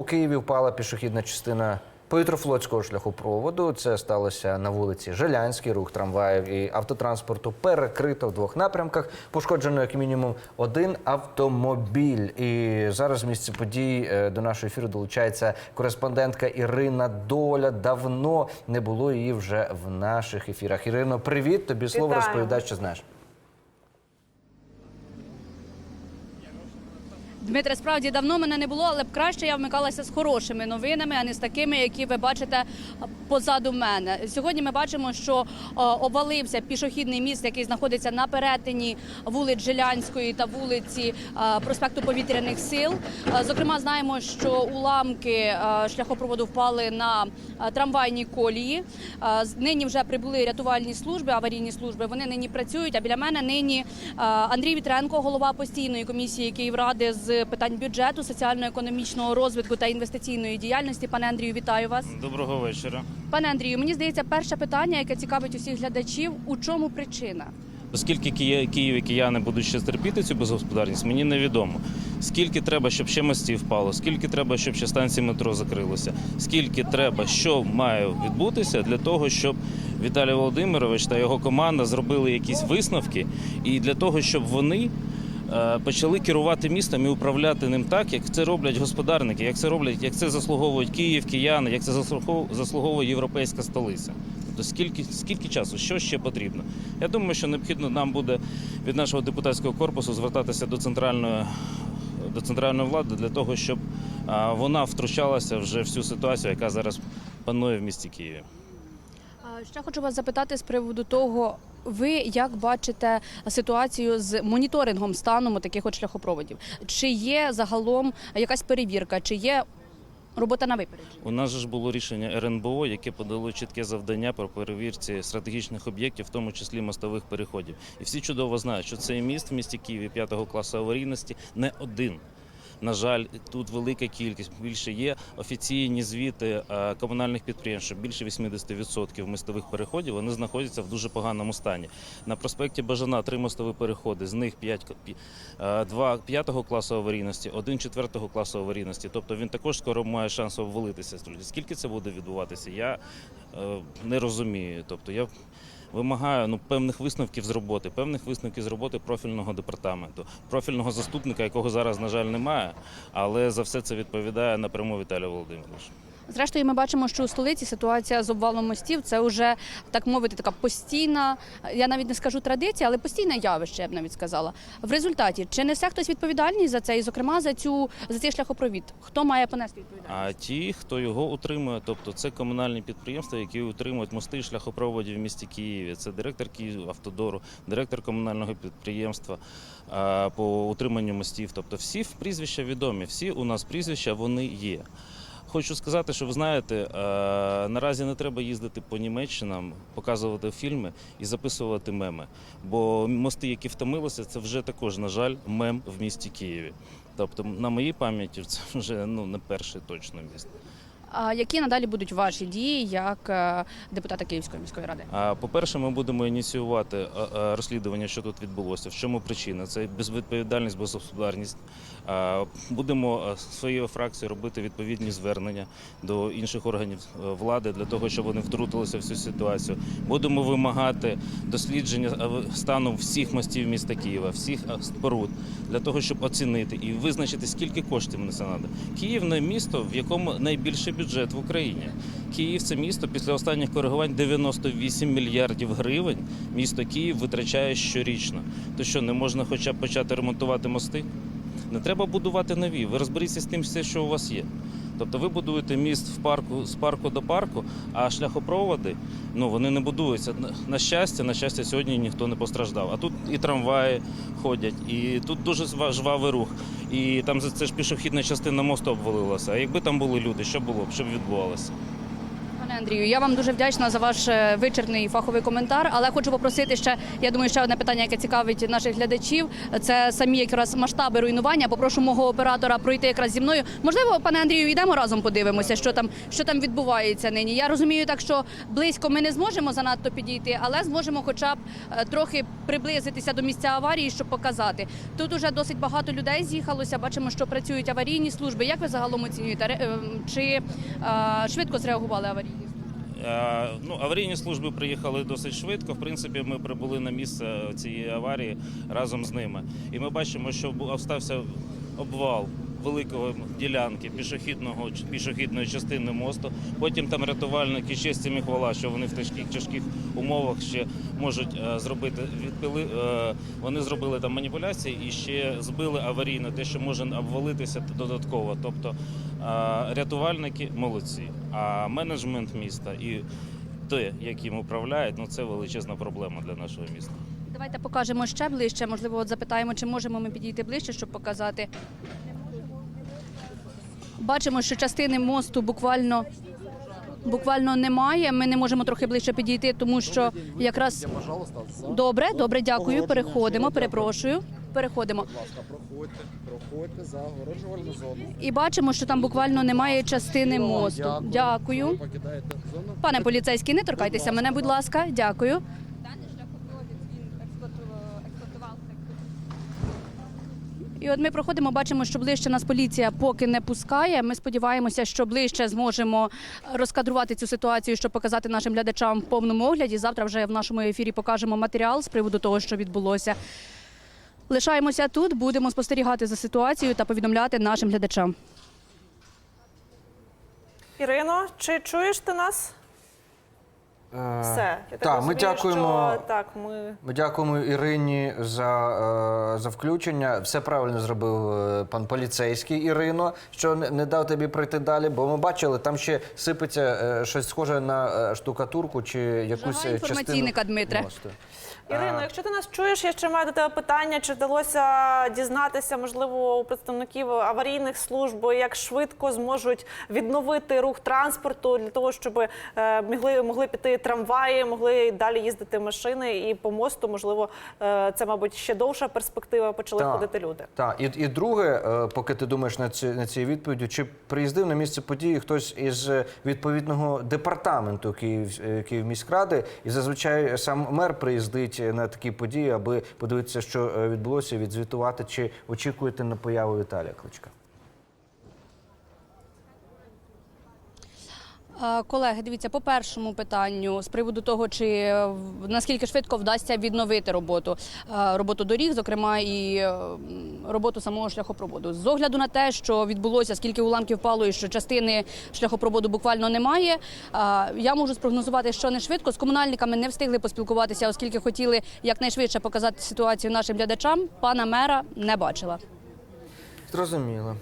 У Києві впала пішохідна частина повітрофлотського шляхопроводу. Це сталося на вулиці Желянській. Рух трамваїв і автотранспорту перекрито в двох напрямках. Пошкоджено як мінімум один автомобіль. І зараз з місця подій е, до нашого ефіру долучається кореспондентка Ірина Доля. Давно не було її вже в наших ефірах. Ірино, привіт! Тобі слово розповідай, що знаєш. Дмитре, справді давно мене не було, але б краще я вмикалася з хорошими новинами, а не з такими, які ви бачите позаду мене. Сьогодні ми бачимо, що е, обвалився пішохідний міст, який знаходиться на перетині вулиць Жилянської та вулиці е, проспекту Повітряних сил. Е, Зокрема, знаємо, що уламки е, шляхопроводу впали на е, трамвайні колії. Е, Нині вже прибули рятувальні служби, аварійні служби. Вони нині працюють. А біля мене нині е, Андрій Вітренко, голова постійної комісії Київради з питань бюджету, соціально-економічного розвитку та інвестиційної діяльності. Пане Андрію, вітаю вас. Доброго вечора. Пане Андрію, мені здається, перше питання, яке цікавить усіх глядачів, у чому причина? Оскільки Київ і кияни будуть ще терпіти цю безгосподарність, мені невідомо. Скільки треба, щоб ще мостів впало, скільки треба, щоб ще станції метро закрилося, скільки треба, що має відбутися для того, щоб Віталій Володимирович та його команда зробили якісь висновки, і для того, щоб вони почали керувати містом і управляти ним так, як це роблять господарники, як це роблять, як це заслуговують Київ, кияни, як це заслугов- заслуговує європейська столиця. Тобто скільки, скільки часу, що ще потрібно? Я думаю, що необхідно нам буде від нашого депутатського корпусу звертатися до центральної, до центральної влади для того, щоб вона втручалася вже в всю ситуацію, яка зараз панує в місті Києві. Ще хочу вас запитати з приводу того, ви як бачите ситуацію з моніторингом стану таких от шляхопроводів? Чи є загалом якась перевірка, чи є робота на випередження? У нас ж було рішення РНБО, яке подало чітке завдання про перевірці стратегічних об'єктів, в тому числі мостових переходів. І всі чудово знають, що цей міст в місті Києві п'ятого класу аварійності не один. На жаль, тут велика кількість. Більше є офіційні звіти е, комунальних підприємств, що більше 80% мостових переходів вони знаходяться в дуже поганому стані. На проспекті Бажана три мостові переходи, з них 5, 2 п'ятого класу аварійності, один четвертого класу аварійності. Тобто він також скоро має шанс обвалитися. Скільки це буде відбуватися, я е, не розумію. Тобто я вимагаю ну, певних висновків з роботи, певних висновків з роботи профільного департаменту, профільного заступника, якого зараз, на жаль, немає, але за все це відповідає напряму Віталій Володимирович. Зрештою, ми бачимо, що у столиці ситуація з обвалом мостів це вже так мовити, така постійна, я навіть не скажу традиція, але постійне явище, я б навіть сказала. В результаті чи несе хтось відповідальність за це, і зокрема за цю за цей шляхопровід? Хто має понести відповідальність? А ті, хто його утримує, тобто це комунальні підприємства, які утримують мости і шляхопроводів в місті Києві. Це директор Київавтодору, директор комунального підприємства по утриманню мостів. Тобто всі прізвища відомі, всі у нас прізвища вони є. Хочу сказати, що ви знаєте, е, наразі не треба їздити по Німеччинам, показувати фільми і записувати меми. Бо мости, які втомилися, це вже також, на жаль, мем в місті Києві. Тобто, на моїй пам'яті це вже ну не перший точно міст. Які надалі будуть ваші дії як е, депутата Київської міської ради? По-перше, ми будемо ініціювати е, е, розслідування, що тут відбулося, в чому причина. Це безвідповідальність, безгосподарність. Будемо своєю фракцією робити відповідні звернення до інших органів влади для того, щоб вони втрутилися в цю ситуацію. Будемо вимагати дослідження стану всіх мостів міста Києва, всіх споруд, для того, щоб оцінити і визначити, скільки коштів на це треба. Київ не місто, в якому найбільший бюджет в Україні. Київ це місто після останніх коригувань 98 мільярдів гривень. Місто Київ витрачає щорічно. То що не можна хоча б почати ремонтувати мости? Не треба будувати нові. Ви розберіться з тим, все, що у вас є. Тобто ви будуєте міст в парку з парку до парку, а шляхопроводи ну вони не будуються. На- щастя, на щастя, сьогодні ніхто не постраждав. А тут і трамваї ходять, і тут дуже жвавий рух. І там це ж пішохідна частина мосту обвалилася. А якби там були люди, що було б, що б відбувалося? Андрію, я вам дуже вдячна за ваш е, вичерпний фаховий коментар. Але хочу попросити ще, я думаю, ще одне питання, яке цікавить наших глядачів. Це самі якраз масштаби руйнування. Попрошу мого оператора пройти якраз зі мною. Можливо, пане Андрію, йдемо разом подивимося, що там, що там відбувається нині. Я розумію, так що близько ми не зможемо занадто підійти, але зможемо, хоча б е, трохи приблизитися до місця аварії, щоб показати. Тут уже досить багато людей з'їхалося. Бачимо, що працюють аварійні служби. Як ви загалом оцінюєте? Е, Чи швидко зреагували аварійні? Е, Ну, аварійні служби приїхали досить швидко. В принципі, ми прибули на місце цієї аварії разом з ними. І ми бачимо, що стався обвал великої ділянки пішохідного пішохідної частини мосту. Потім там рятувальники з цими хвала, що вони в тяжких тяжких умовах ще можуть е, зробити відпили. е, Вони зробили там маніпуляції і ще збили аварійно те, що може обвалитися додатково. Тобто е, рятувальники молодці, а менеджмент міста і те, яким управляють, ну це величезна проблема для нашого міста. Давайте покажемо ще ближче. Можливо, от запитаємо, чи можемо ми підійти ближче, щоб показати. Бачимо, що частини мосту буквально. Буквально немає. Ми не можемо трохи ближче підійти, тому що якраз добре, добре, дякую. Переходимо, перепрошую. Переходимо. будь ласка, проходьте, проходьте за огороджувальну зону. І бачимо, що там буквально немає частини мосту. Дякую. Пане поліцейський, не торкайтеся мене, будь ласка. Дякую. І от ми проходимо, бачимо, що ближче нас поліція поки не пускає. Ми сподіваємося, що ближче зможемо розкадрувати цю ситуацію, щоб показати нашим глядачам в повному огляді. Завтра вже в нашому ефірі покажемо матеріал з приводу того, що відбулося. Лишаємося тут, будемо спостерігати за ситуацією та повідомляти нашим глядачам. Ірино, чи чуєш ти нас? Все. Я так, так, ми дякуємо. Що, так, ми Ми дякуємо Ірині за, е, за включення. Все правильно зробив е, пан поліцейський Ірино, що не, дав тобі пройти далі, бо ми бачили, там ще сипеться е, щось схоже на е, штукатурку чи якусь Жага е, частину інформаційника, Дмитре. мосту. Ірино, якщо ти нас чуєш, я ще маю до тебе питання, чи вдалося дізнатися, можливо, у представників аварійних служб, як швидко зможуть відновити рух транспорту для того, щоб е, могли, могли піти трамваї, могли далі їздити машини, і по мосту, можливо, е, це, мабуть, ще довша перспектива, почали Так. ходити люди. Так, і, і друге, е, поки ти думаєш над ці, над цією відповіддю, чи приїздив на місце події хтось із е, відповідного департаменту Київ, Київміськради, і зазвичай сам мер приїздить на такі події, аби подивитися, що відбулося, відзвітувати, чи очікуєте на появу Віталія Кличка. Колеги, дивіться, по першому питанню з приводу того, чи е, наскільки швидко вдасться відновити роботу е, роботу доріг, зокрема і е, роботу самого шляхопроводу. З огляду на те, що відбулося, скільки уламків впало, і що частини шляхопроводу буквально немає. Я можу спрогнозувати, що не швидко. З комунальниками не встигли поспілкуватися, оскільки хотіли якнайшвидше показати ситуацію нашим глядачам. Пана мера не бачила. Зрозуміло.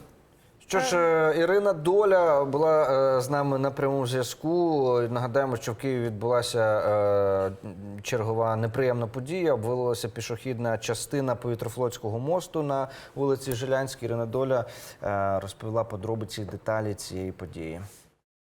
Що ж, е, Ірина Доля була е, з нами на прямому зв'язку. Нагадаємо, що в Києві відбулася е, чергова неприємна подія. Обвалилася пішохідна частина повітрофлотського мосту на вулиці Жилянській. Ірина Доля розповіла подробиці деталі цієї події.